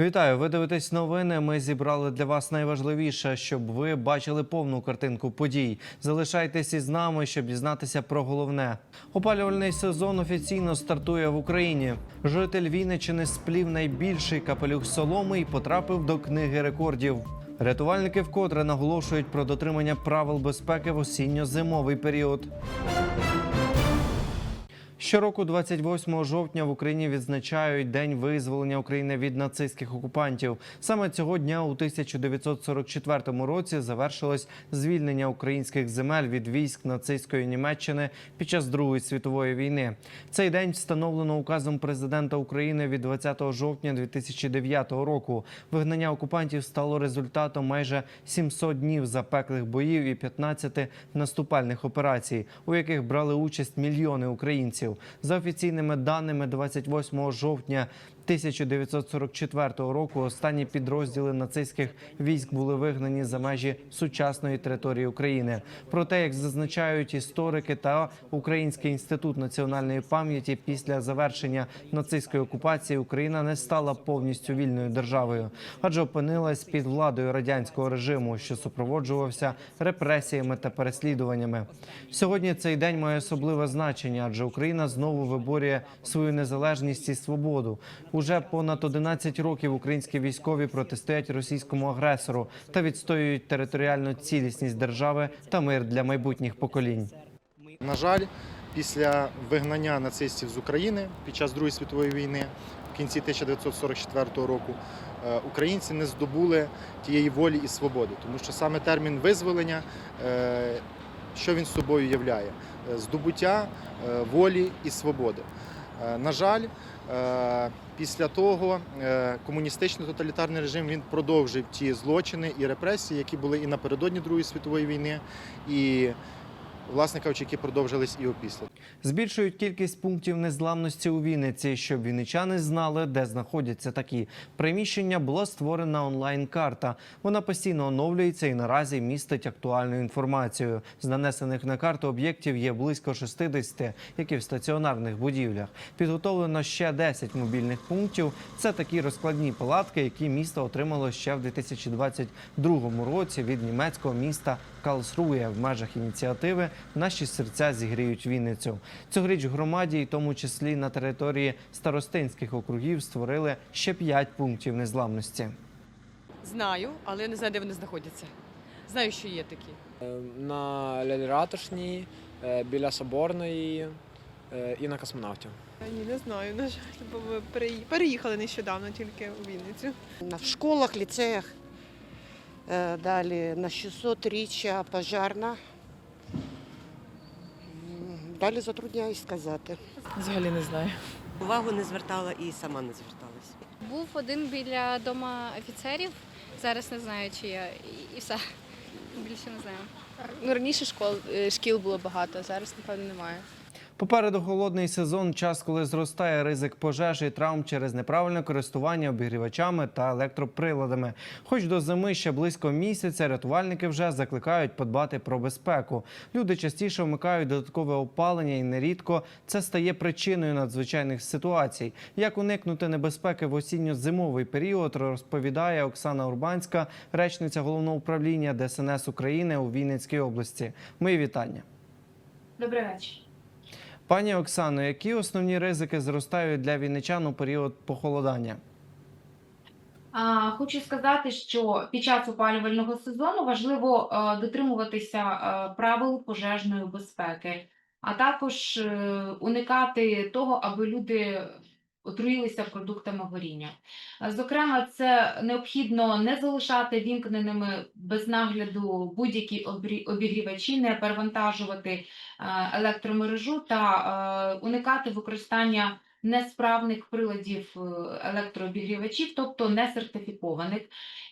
Вітаю! Ви дивитесь новини. Ми зібрали для вас найважливіше, щоб ви бачили повну картинку подій. Залишайтесь із нами, щоб дізнатися про головне. Опалювальний сезон офіційно стартує в Україні. Житель Вінничини сплів найбільший капелюх соломи і потрапив до книги рекордів. Рятувальники вкотре наголошують про дотримання правил безпеки в осінньо-зимовий період. Щороку, 28 жовтня, в Україні відзначають День визволення України від нацистських окупантів. Саме цього дня у 1944 році завершилось звільнення українських земель від військ нацистської Німеччини під час Другої світової війни. Цей день встановлено указом президента України від 20 жовтня 2009 року. Вигнання окупантів стало результатом майже 700 днів запеклих боїв і 15 наступальних операцій, у яких брали участь мільйони українців. За офіційними даними, 28 жовтня 1944 року останні підрозділи нацистських військ були вигнані за межі сучасної території України. Проте, як зазначають історики та Український інститут національної пам'яті, після завершення нацистської окупації Україна не стала повністю вільною державою, адже опинилась під владою радянського режиму, що супроводжувався репресіями та переслідуваннями. Сьогодні цей день має особливе значення, адже Україна знову виборює свою незалежність і свободу. Уже понад 11 років українські військові протистоять російському агресору та відстоюють територіальну цілісність держави та мир для майбутніх поколінь. На жаль, після вигнання нацистів з України під час Другої світової війни в кінці 1944 року е, українці не здобули тієї волі і свободи, тому що саме термін визволення, е, що він собою являє? Е, Здобуття волі і свободи. На жаль, після того е, комуністичний тоталітарний режим він продовжив ті злочини і репресії, які були і напередодні Другої світової війни, і власне кажучи, які продовжились і опісля. Збільшують кількість пунктів незламності у Вінниці, щоб вінничани знали, де знаходяться такі приміщення. Була створена онлайн-карта. Вона постійно оновлюється і наразі містить актуальну інформацію. З нанесених на карту об'єктів є близько 60, як і в стаціонарних будівлях. Підготовлено ще 10 мобільних пунктів. Це такі розкладні палатки, які місто отримало ще в 2022 році від німецького міста Калсрує в межах ініціативи Наші серця зігріють Вінницю. Цьогоріч в громаді, і тому числі на території старостинських округів, створили ще 5 пунктів незламності. Знаю, але не знаю, де вони знаходяться. Знаю, що є такі. Е, На Ляліратошній, е, біля Соборної е, і на космонавтів. Ні, не знаю, на жаль, бо ми переїхали нещодавно тільки у Вінницю. В школах, ліцеях. Е, Далі на 600-річчя пожарна. Далі затрудняюсь сказати. Взагалі не знаю. Увагу не звертала і сама не зверталась. Був один біля дома офіцерів. Зараз не знаю, чи. І, і все. Більше не знаю. Ну, раніше школ, е, шкіл було багато, зараз, напевно, немає. Попереду холодний сезон, час, коли зростає ризик пожеж і травм через неправильне користування обігрівачами та електроприладами. Хоч до зими ще близько місяця, рятувальники вже закликають подбати про безпеку. Люди частіше вмикають додаткове опалення, і нерідко це стає причиною надзвичайних ситуацій. Як уникнути небезпеки в осінньо-зимовий період, розповідає Оксана Урбанська, речниця головного управління ДСНС України у Вінницькій області. Мої вітання. Добрий вечір. Пані Оксано, які основні ризики зростають для вінничан у період похолодання? Хочу сказати, що під час опалювального сезону важливо е, дотримуватися е, правил пожежної безпеки, а також е, уникати того, аби люди отруїлися продуктами горіння. Зокрема, це необхідно не залишати вімкненими без нагляду будь-які обігрівачі, не перевантажувати е, електромережу та е, уникати використання несправних приладів е, електрообігрівачів, тобто не сертифікованих.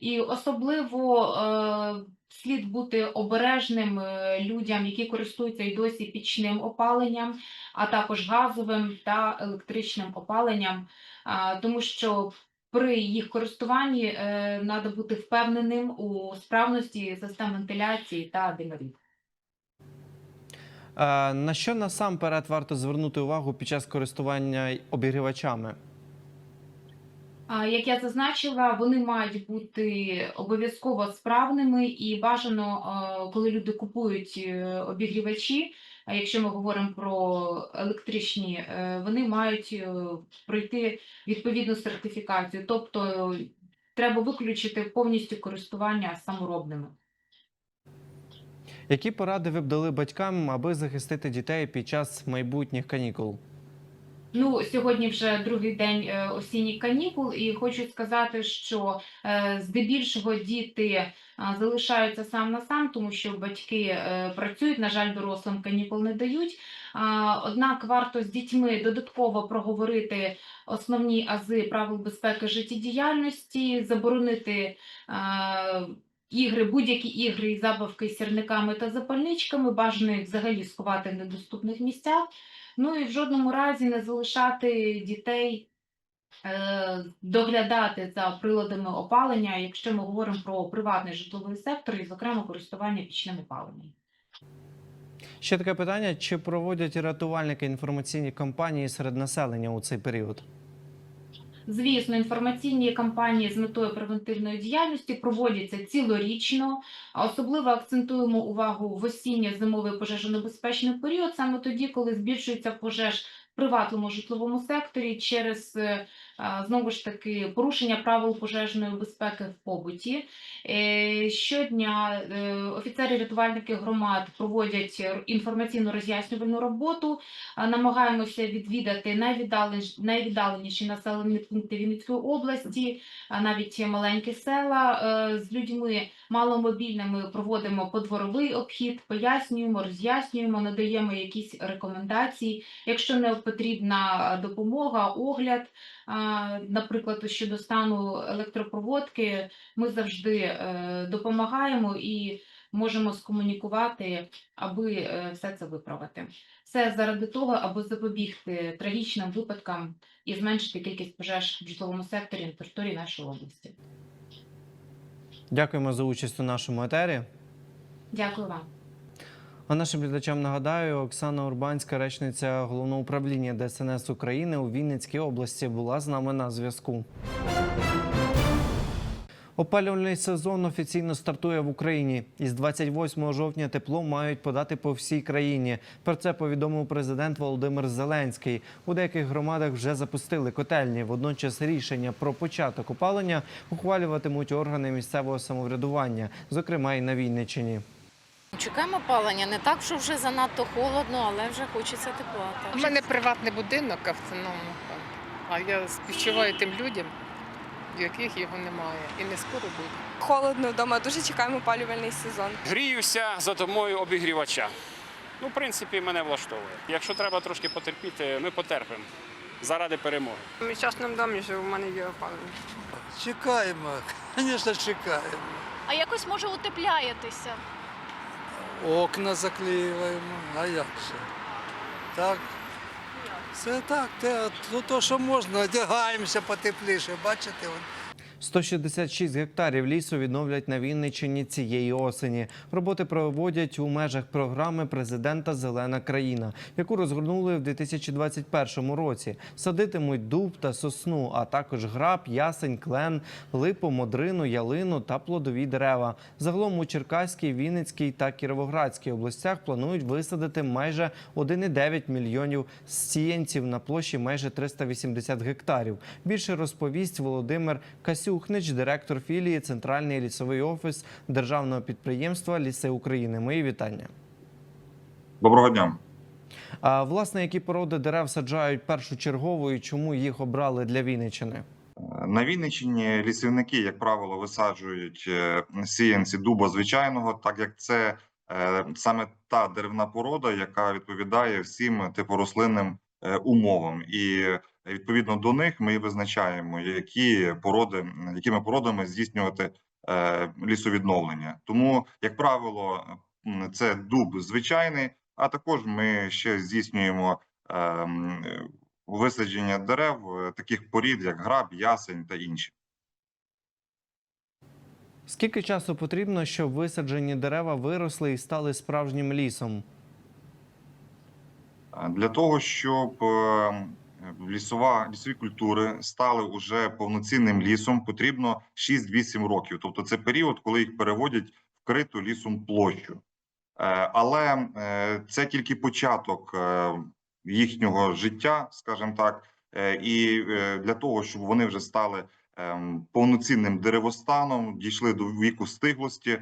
І особливо е, слід бути обережним е, людям, які користуються й досі пічним опаленням, а також газовим та електричним опаленням, а, тому що при їх користуванні треба бути впевненим у справності систем вентиляції та димовід. Е, На що насамперед варто звернути увагу під час користування обігрівачами? Як я зазначила, вони мають бути обов'язково справними і бажано, е, коли люди купують е, обігрівачі, а якщо ми говоримо про електричні, вони мають пройти відповідну сертифікацію, тобто треба виключити повністю користування саморобними. Які поради ви б дали батькам, аби захистити дітей під час майбутніх канікул? Ну, сьогодні вже другий день е, осінніх канікул, і хочу сказати, що е, здебільшого діти е, залишаються сам на сам, тому що батьки працюють, на жаль, дорослим канікул не дають. Однак варто з дітьми додатково проговорити основні ази правил безпеки життєдіяльності, заборонити ігри, будь-які ігри і забавки з сірниками та запальничками, бажано їх взагалі сховати в недоступних місцях. Ну і в жодному разі не залишати дітей е, доглядати за приладами опалення, якщо ми говоримо про приватний житловий сектор і, зокрема, користування пічним опаленням. Ще таке питання: чи проводять рятувальники інформаційні кампанії серед населення у цей період? Звісно, інформаційні кампанії з метою превентивної діяльності проводяться цілорічно. Особливо акцентуємо увагу в осінньо-зимовий пожежонебезпечний період, саме тоді, коли збільшується пожеж в приватному житловому секторі через е, знову ж таки порушення правил пожежної безпеки в побуті. Е, Щодня е, офіцери-рятувальники громад проводять інформаційно роз'яснювальну роботу. Намагаємося відвідати найвіддаленіші населені пункти Вінницької області, навіть маленькі села. Е, З людьми маломобільними проводимо подворовий обхід, пояснюємо, роз'яснюємо, надаємо якісь рекомендації. Якщо не потрібна допомога, огляд, наприклад, щодо стану електропроводки, ми завжди е, допомагаємо і можемо скомунікувати, аби е, все це виправити. Все заради того, аби запобігти трагічним випадкам і зменшити кількість пожеж в житловому секторі на території нашої області. Дякуємо за участь у нашому етері. Дякую вам. А нашим глядачам нагадаю, Оксана Урбанська, речниця головного управління ДСНС України у Вінницькій області, була з нами на зв'язку. Опалювальний сезон офіційно стартує в Україні. Із 28 жовтня тепло мають подати по всій країні. Про це повідомив президент Володимир Зеленський. У деяких громадах вже запустили котельні. Водночас рішення про початок опалення ухвалюватимуть органи місцевого самоврядування, зокрема і на Вінниччині. Чекаємо опалення. Не так, що вже занадто холодно, але вже хочеться тепла. У мене приватний будинок, а а я співчуваю тим людям, в яких його немає, і не скоро буде. Холодно вдома, дуже чекаємо опалювальний сезон. Гріюся за допомогою обігрівача. Ну, в принципі, мене влаштовує. Якщо треба трошки потерпіти, ми потерпимо заради перемоги. В частному домі живу, в мене є опалення. Чекаємо, звісно, чекаємо. А якось може утепляєтеся? Окна заклеюємо, а як же? Так. Це так, те, то, то, що можна, одягаємося потепліше, бачите? От. 166 гектарів лісу відновлять на Вінниччині цієї осені. Роботи проводять у межах програми президента Зелена країна, яку розгорнули в 2021 році. Садитимуть дуб та сосну, а також граб, ясень, клен, липу, модрину, ялину та плодові дерева. Загалом у Черкаській, Вінницькій та Кіровоградській областях планують висадити майже 1,9 мільйонів сіянців на площі майже 380 гектарів. Більше розповість Володимир Касюхнич, директор філії Центральний лісовий офіс державного підприємства Ліси України. Мої вітання. Доброго дня. А власне, які породи дерев саджають першочергово і чому їх обрали для Вінниччини? На Вінниччині лісівники, як правило, висаджують е, сіянці дуба звичайного, так як це е, саме та деревна порода, яка відповідає всім типорослинним е, умовам, і відповідно до них ми визначаємо, які породи, якими породами здійснювати е, лісовідновлення. Тому, як правило, це дуб звичайний, а також ми ще здійснюємо ем, висадження дерев е, таких порід, як граб, ясень та інші. Скільки часу потрібно, щоб висаджені дерева виросли і стали справжнім лісом? Е, Для того, щоб е, лісова, лісові культури стали уже повноцінним лісом, потрібно 6-8 років. Тобто це період, коли їх переводять в криту лісом площу. Е, Але е, це тільки початок е, їхнього життя, скажімо так, і для того, щоб вони вже стали ем, повноцінним деревостаном, дійшли до віку стиглості.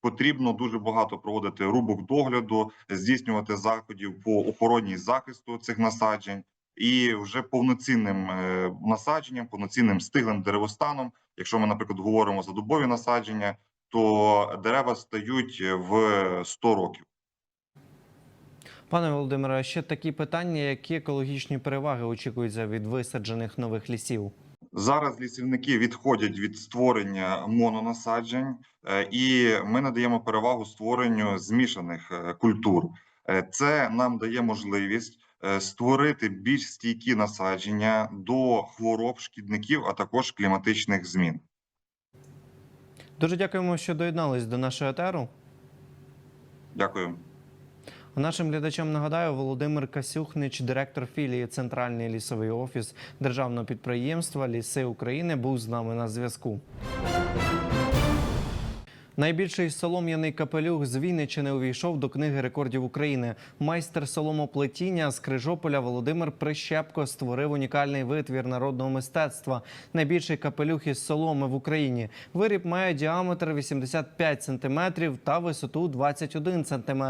Потрібно дуже багато проводити рубок догляду, здійснювати заходів по охороні захисту цих насаджень, і вже повноцінним е, насадженням, повноцінним стиглим деревостаном. Якщо ми, наприклад, говоримо за дубові насадження, то дерева стають в 100 років. Пане Володимире, ще такі питання, які екологічні переваги очікуються від висаджених нових лісів? Зараз лісівники відходять від створення мононасаджень, е, і ми надаємо перевагу створенню змішаних е, культур. Е, Це нам дає можливість е, створити більш стійкі насадження до хвороб, шкідників, а також кліматичних змін. Дуже дякуємо, що доєднались до нашого етеру. Дякую. Нашим глядачам нагадаю, Володимир Касюхнич, директор філії Центральний лісовий офіс державного підприємства Ліси України, був з нами на зв'язку. Найбільший солом'яний капелюх з Вінничини увійшов до книги рекордів України. Майстер соломоплетіння з Крижополя Володимир Прищепко створив унікальний витвір народного мистецтва. Найбільший капелюх із соломи в Україні. Виріб має діаметр 85 см та висоту 21 см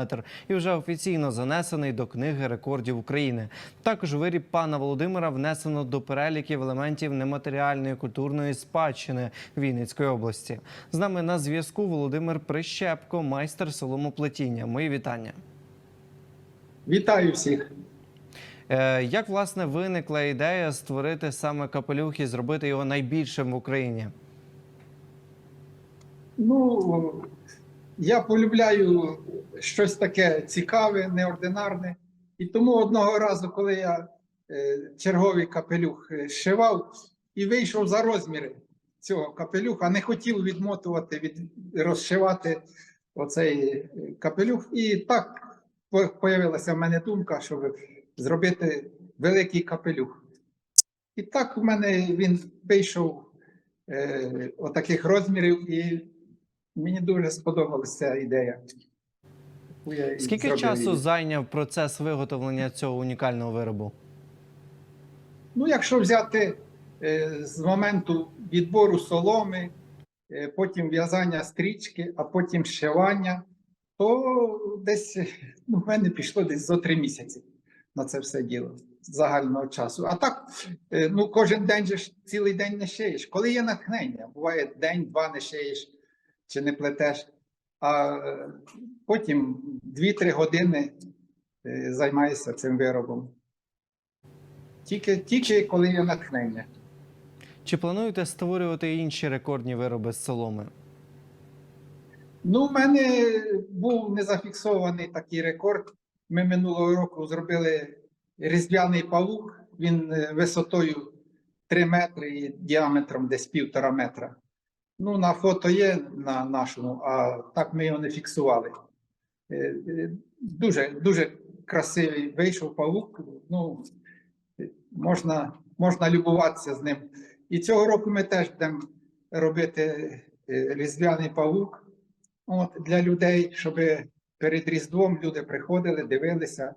і вже офіційно занесений до книги рекордів України. Також виріб пана Володимира внесено до переліків елементів нематеріальної культурної спадщини Вінницької області. З нами на зв'язку Володимир Прищепко, майстер соломоплетіння. Мої вітання. Вітаю всіх. Е, Як власне виникла ідея створити саме капелюх і зробити його найбільшим в Україні? Ну, я полюбляю щось таке цікаве, неординарне. І тому одного разу, коли я е, черговий капелюх е, зшивав і вийшов за розміри цього капелюха, не хотів відмотувати, від, розшивати оцей е, капелюх. І так по- появилася в мене думка, щоб зробити великий капелюх. І так в мене він вийшов е, отаких розмірів, і мені дуже сподобалася ця ідея. Я Скільки зробив часу її. зайняв процес виготовлення цього унікального виробу? Ну, якщо взяти з моменту відбору соломи, е, потім в'язання стрічки, а потім зшивання, то десь е, ну, в мене пішло десь зо три місяці на це все діло загального часу. А так, е, ну кожен день же ж цілий день не шиєш. Коли є натхнення, буває день-два не шиєш чи не плетеш, а е, потім 2-3 години е, займаєшся цим виробом. Тільки, тільки коли є натхнення. Чи плануєте створювати інші рекордні вироби з соломи? Ну, в мене був незафіксований такий рекорд. Ми минулого року зробили різдвяний павук. Він е, висотою 3 метри і діаметром десь півтора метра. Ну, на фото є на нашому, а так ми його не фіксували. Е, е, Дуже, дуже красивий вийшов павук. Ну, можна, можна любуватися з ним. І цього року ми теж будемо робити е, різдвяний павук. От, для людей, щоб перед Різдвом люди приходили, дивилися,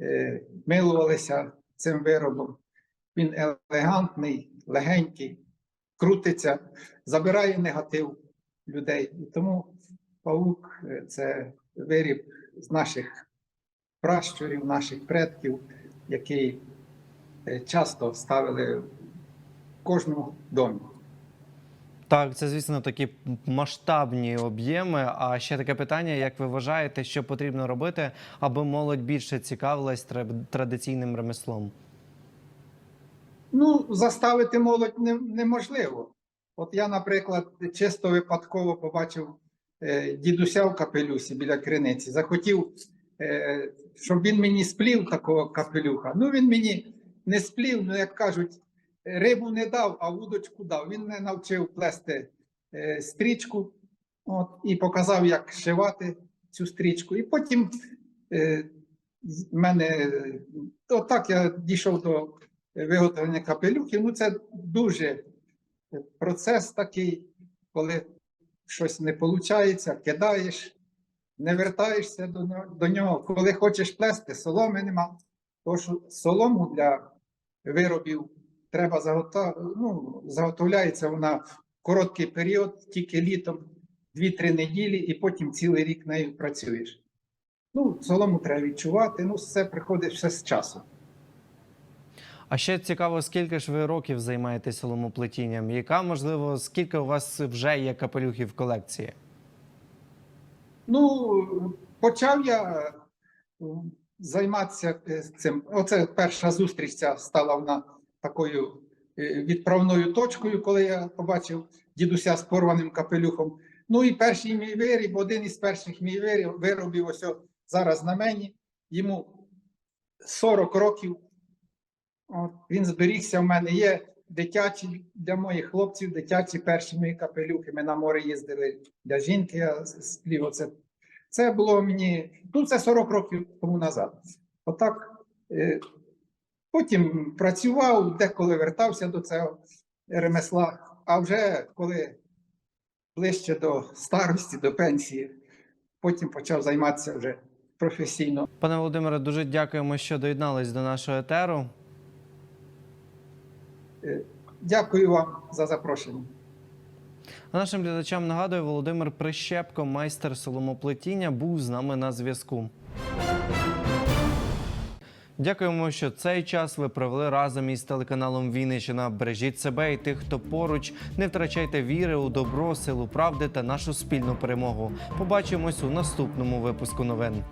е, милувалися цим виробом. Він елегантний, легенький, крутиться, забирає негатив людей. І тому павук е, це виріб з наших пращурів, наших предків, який часто ставили в кожному домі. Так, це звісно такі масштабні об'єми. А ще таке питання: як ви вважаєте, що потрібно робити, аби молодь більше цікавилась традиційним ремеслом? Ну, заставити молодь не, неможливо. От я, наприклад, чисто випадково побачив е, дідуся в капелюсі біля криниці. Захотів, е, щоб він мені сплів такого капелюха. Ну, він мені не сплів, ну, як кажуть, рибу не дав, а вудочку дав. Він мене навчив плести е, стрічку от, і показав, як шивати цю стрічку. І потім е, мене е, отак я дійшов до виготовлення капелюхів. Ну, це дуже процес такий, коли щось не виходить, кидаєш, не вертаєшся до, до нього. Коли хочеш плести, соломи нема. Що солому для виробів треба заготовляти, ну, заготовляється вона в короткий період, тільки літом 2-3 неділі, і потім цілий рік нею працюєш. Ну, солому треба відчувати, ну, все приходить все з часом. А ще цікаво, скільки ж ви років займаєтесь соломоплетінням? Яка, можливо, скільки у вас вже є капелюхів в колекції? Ну, почав я займатися е, цим. Оце перша зустріч ця стала вона такою е, відправною точкою, коли я побачив дідуся з порваним капелюхом. Ну і перший мій виріб, один із перших мій виріб, виробів ось зараз на мені. Йому 40 років. От, він зберігся в мене. Є дитячі для моїх хлопців, дитячі перші мої капелюхи. Ми на море їздили для жінки. Я сплів оце. Це було мені, ну це 40 років тому назад. Отак. Е, потім працював, деколи вертався до цього ремесла, а вже коли ближче до старості, до пенсії, потім почав займатися вже професійно. Пане Володимире, дуже дякуємо, що доєднались до нашого етеру. Е, Дякую вам за запрошення. А нашим глядачам нагадую, Володимир Прищепко, майстер соломоплетіння, був з нами на зв'язку. Дякуємо, що цей час ви провели разом із телеканалом Вінниччина. Бережіть себе і тих, хто поруч. Не втрачайте віри у добро, силу правди та нашу спільну перемогу. Побачимось у наступному випуску новин.